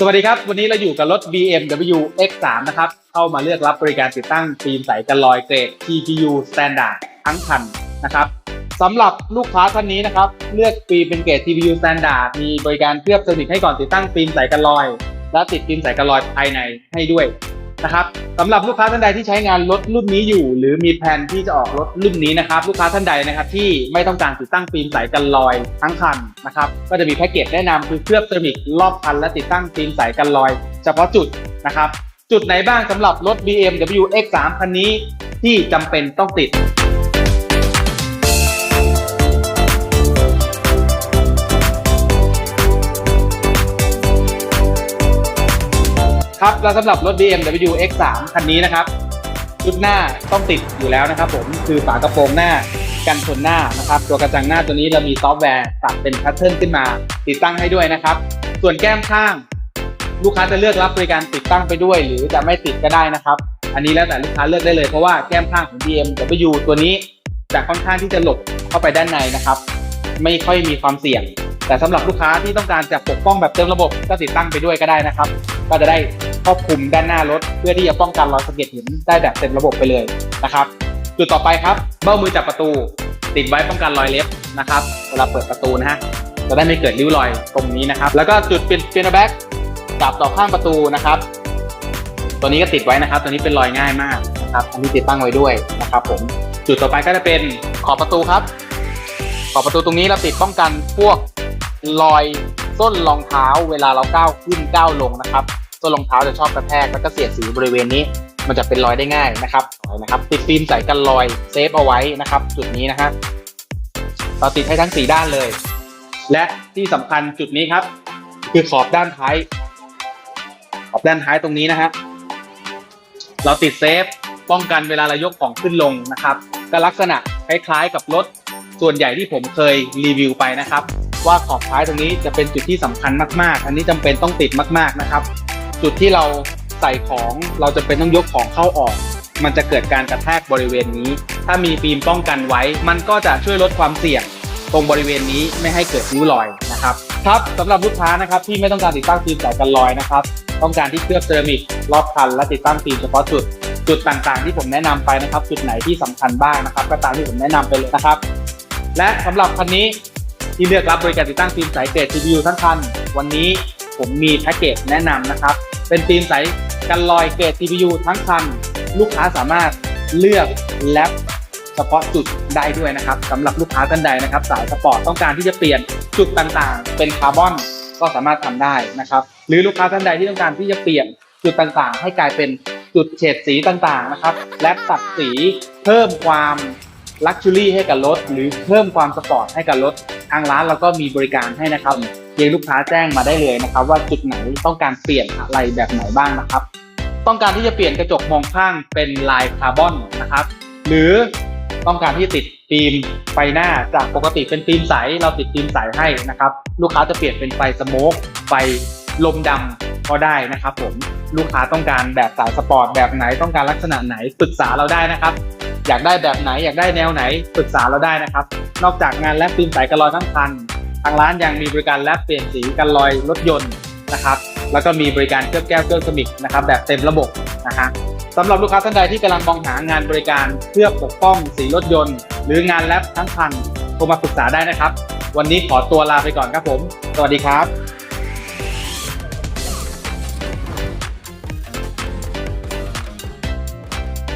สวัสดีครับ วันนี้เราอยู่กับรถ BMW X3 นะครับ เข้ามาเลือกรับบริการติดตั้งฟิล์มใสกันรอยเกรด TPU Standard ทั้งคันนะครับสำหรับลูกค้าท่านนี้นะครับ เลือกฟิล์มเป็นเกรด TPU Standard มีบริการเคลือบเซอร์มิกให้ก่อนติดตั้งฟิล์มใสกันรอย และติดฟิล์มใสกันรอยภายในให้ด้วย นะครับสำหรับลูกค้าท่านใดที่ใช้งานรถรุ่นนี้อยู่ หรือมีแผนที่จะออกรถรุ่นนี้นะครับ ลูกค้าท่านใดนะครับที่ไม่ต้องการติดตั้งฟิล์มใสกันรอยทั้งคันนะครับ ก็จะมีแพ็กเกจแนะนำคือเคลือบเซรามิกรอบคันและติดตั้งฟิล์มใสกันรอย เฉพาะจุดนะครับ จุดไหนบ้างสำหรับรถ BMW X3 คันนี้ที่จำเป็นต้องติด ครับแล้วสำหรับรถ BMW X3 คันนี้นะครับชุดหน้าต้องติดอยู่แล้วนะครับ ผมคือฝากระโปรงหน้ากันชนหน้านะครับ ตัวกระจังหน้าตัวนี้เรามีซอฟต์แวร์ตัดเป็นแพทเทิร์นขึ้นมาติดตั้งให้ด้วยนะครับ ส่วนแก้มข้าง ลูกค้าจะเลือกรับบริการติดตั้งไปด้วย หรือจะไม่ติดก็ได้นะครับ อันนี้แล้วแต่ลูกค้าเลือกได้เลยเพราะว่าแก้มข้างของ BMW ตัวนี้จะค่อนข้างที่จะหลบเข้าไปด้านในนะครับ ไม่ค่อยมีความเสี่ยง แต่สำหรับลูกค้าที่ต้องการจะปกป้องแบบเต็มระบบก็ติดตั้งไปด้วยก็ได้นะครับ ก็จะได้ ครอบคลุมด้านหน้ารถ เพื่อที่จะป้องกันรอยสะเก็ดหินได้แบบเต็มระบบไปเลยนะครับจุดต่อไปครับเบ้ามือจับประตู ติดไว้ป้องกันรอยเล็บนะครับเวลาเปิดประตูนะฮะจะได้ไม่เกิดริ้วรอยตรงนี้นะครับ แล้วก็จุดเปลี่ยนเปียโนแบ็กจับต่อข้างประตูนะครับ ตัวนี้ก็ติดไว้นะครับ ตัวนี้เป็นรอยง่ายมากนะครับอันนี้ติดตั้งไว้ด้วยนะครับ ผมจุดต่อไปก็จะเป็นขอบประตูครับ ขอบประตูตรงนี้เราติดป้องกันพวกรอยส้นรองเท้าเวลาเราก้าวขึ้นก้าวลงนะครับ ส้นรองเท้าจะชอบกระแทกแล้วก็เสียดสีบริเวณนี้ มันจะเป็นรอยได้ง่ายนะครับนะครับ ติดฟิล์มใส่กันรอยเซฟเอาไว้นะครับ จุดนี้นะฮะเราติดให้ทั้งสี่ด้านเลย และที่สำคัญจุดนี้ครับ คือขอบด้านท้ายขอบด้านท้ายตรงนี้นะฮะเราติดเซฟป้องกันเวลาเรายกของขึ้นลงนะครับก็ลักษณะคล้ายๆกับรถส่วนใหญ่ที่ผมเคยรีวิวไปนะครับ ว่าขอบท้ายตรงนี้จะเป็นจุดที่สำคัญมากๆ อันนี้จำเป็นต้องติดมากๆนะครับ จุดที่เราใส่ของเราจะเป็นต้องยกของเข้าออก มันจะเกิดการกระแทกบริเวณนี้ ถ้ามีฟิล์มป้องกันไว้ มันก็จะช่วยลดความเสี่ยง ตรงบริเวณนี้ไม่ให้เกิดริ้วรอยนะครับครับสำหรับลูกค้านะครับที่ไม่ต้องการติดตั้งฟิล์มใสกันรอยนะครับต้องการที่เคลือบเซรามิกรอบคัน และติดตั้งฟิล์มเฉพาะจุดจุดต่างๆ ที่ผมแนะนำไปนะครับ จุดไหนที่สำคัญบ้างนะครับ ก็ตามที่ผมแนะนำไปเลยนะครับ และสำหรับคันนี้ที่เลือกรับบริการติดตั้งฟิล์มใสเกรด CPU ทั้งคันวันนี้ ผมมีแพ็กเกจแนะนำนะครับ เป็นฟิล์มใสกันรอยเกรด CPU ทั้งคัน ลูกค้าสามารถเลือกแลบเฉพาะจุดได้ด้วยนะครับสำหรับลูกค้าท่านใดนะครับ สายสปอร์ตต้องการที่จะเปลี่ยนจุดต่างๆ เป็นคาร์บอนก็สามารถทำได้นะครับ หรือลูกค้าท่านใดที่ต้องการที่จะเปลี่ยนจุดต่างๆ ให้กลายเป็นจุดเฉดสีต่างๆนะครับ และตัดสีเพิ่มความลักชัวรี่ให้กับรถ หรือเพิ่มความสปอร์ตให้กับรถ ทางร้านเราก็มีบริการให้นะครับ เพียงลูกค้าแจ้งมาได้เลยนะครับ ว่าจุดไหนต้องการเปลี่ยนอะไรแบบไหนบ้างนะครับ ต้องการที่จะเปลี่ยนกระจกมองข้างเป็นลายคาร์บอนนะครับ หรือต้องการที่ติดฟิล์มไฟหน้าจากปกติเป็นฟิล์มใส เราติดฟิล์มใสให้นะครับ ลูกค้าจะเปลี่ยนเป็นไฟสโมกไฟลมดำก็ได้นะครับ ผมลูกค้าต้องการแบบสายสปอร์ตแบบไหนต้องการลักษณะไหนปรึกษาเราได้นะครับ อยากได้แบบไหนอยากได้แนวไหนปรึกษาเราได้นะครับ นอกจากงานแลบฟิล์มใสกันรอยทั้งคัน ทางร้านยังมีบริการแลบเปลี่ยนสีกันรอยรถยนต์นะครับ แล้วก็มีบริการเคลือบแก้วเคลือบสมิกนะครับแบบเต็มระบบนะฮะสำหรับลูกค้าท่านใดที่กำลังมองหางานบริการเคลือบปกป้องสีรถยนต์ หรืองานแลบทั้งคันโทรมาปรึกษาได้นะครับ วันนี้ขอตัวลาไปก่อนครับผม สวัสดีครับ